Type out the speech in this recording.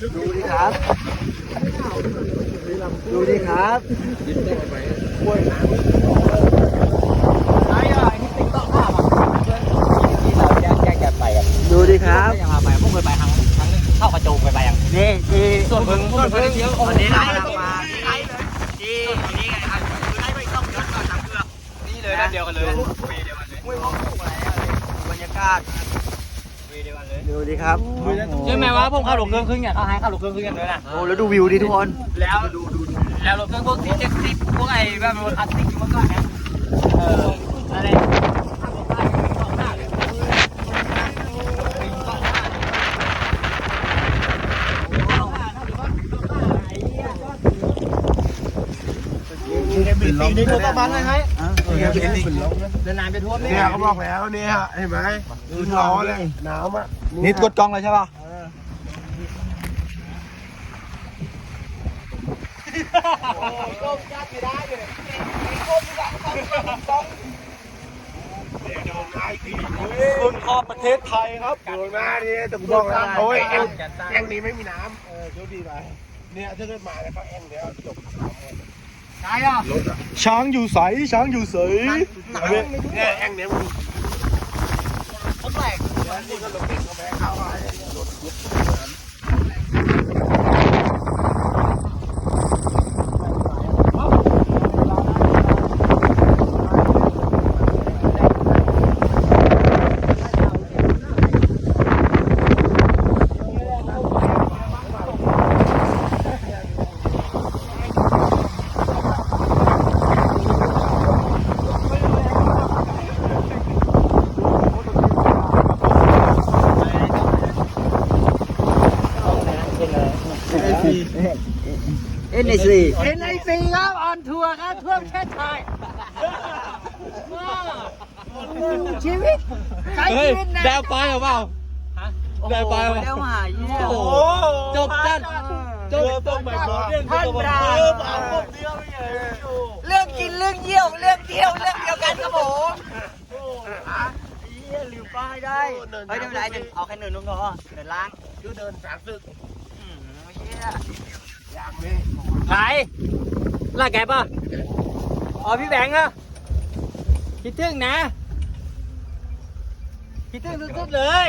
ดูดิครับดูดิครับไอ้อะไอ้นี่ติ๊กต๊อกภาพอะเพื่อนที่เราแยกแยกแยกไปอะดูดิครับไม่ยังมาไปพวกเคยไปครั้งครั้งนึงเข้ากระโจมเคยไปยังนี่ที่ส่วนเพิ่งส่วนเพิ่งเที่ยววันนี้เรากำลังมาที่ไลฟ์เลยที่นี่ไงครับคือไลฟ์ไปต้องย้อนก่อนทำเกลือนี่เลยนั่นเดียวกันเลยเวเดียวกันเลยมวยพกผูอะไรอะบรรยากาศเวเดียวกันเลยดูดิครับใช่ไหมวะผมขับรถเครื่องครึ่งเนี่ยเขาให้ขับรถเครื่องครึ่งกันเลยนะโอ้แล้วดูวิวดิทุกคน แล้วแล้วรถเครื่องพวกที่เจ็ดสิบพวกไอ้แบบรถคลาสสิกเมื่อก่อนนะเอออะไรข้างบ้านมีสองหน้าเลยมีสองหน้า นี่ตัวประมาณไหนไงเดินนานไปทั่วเลยเนี่ยเขาบอกแล้วเนี่ยเห็นไหมคือล้อเลยน้ำอะนี่กดกล้องเลยใช่ป่ะคุณขอบประเทศไทยครับโดนมาเนี่ยแต่กูบอกแล้วโอ้ยแองแองนี้ไม่มีน้ำเออโชคดีไปเนี่ยถ้าเกิดมาแล้วก็แองเดียวจบ ใช่อะรถอะช้างอยู่ใสช้างอยู่ใส เนี่ยแองเนี้ยมัน เขาแปลก นี่ก็รถเก่งก็แพ้เข้ามาเนี่ยรถ เอ็นไอซีเอ็นไอซีครับออนทัวร์ครับทั่วประเทศไทยชีวิตใช้ชีวิตนะได้ไปหรือเปล่าได้ไปไม่ได้มาเยี่ยโอ้โหจบจัดจบต้องไปบอกเรื่องท่านดาเออเอาพวกเดียวไม่ใช่เรื่องกินเรื่องเยี่ยวเรื่องเที่ยวเรื่องเดียวกันครับผมเยี่ยลืมป้ายได้เฮ้ยไม่เป็นไรเดี๋ยวเอาแค่เนินนุ่งพอเนินล่างคือเดินสามสึกอืมเยี่ยอย่างนี้ ไหนลากแกป่ะอ๋อพี่แบงค์อะคิดถึงนะ คิดถึงสุดๆเลย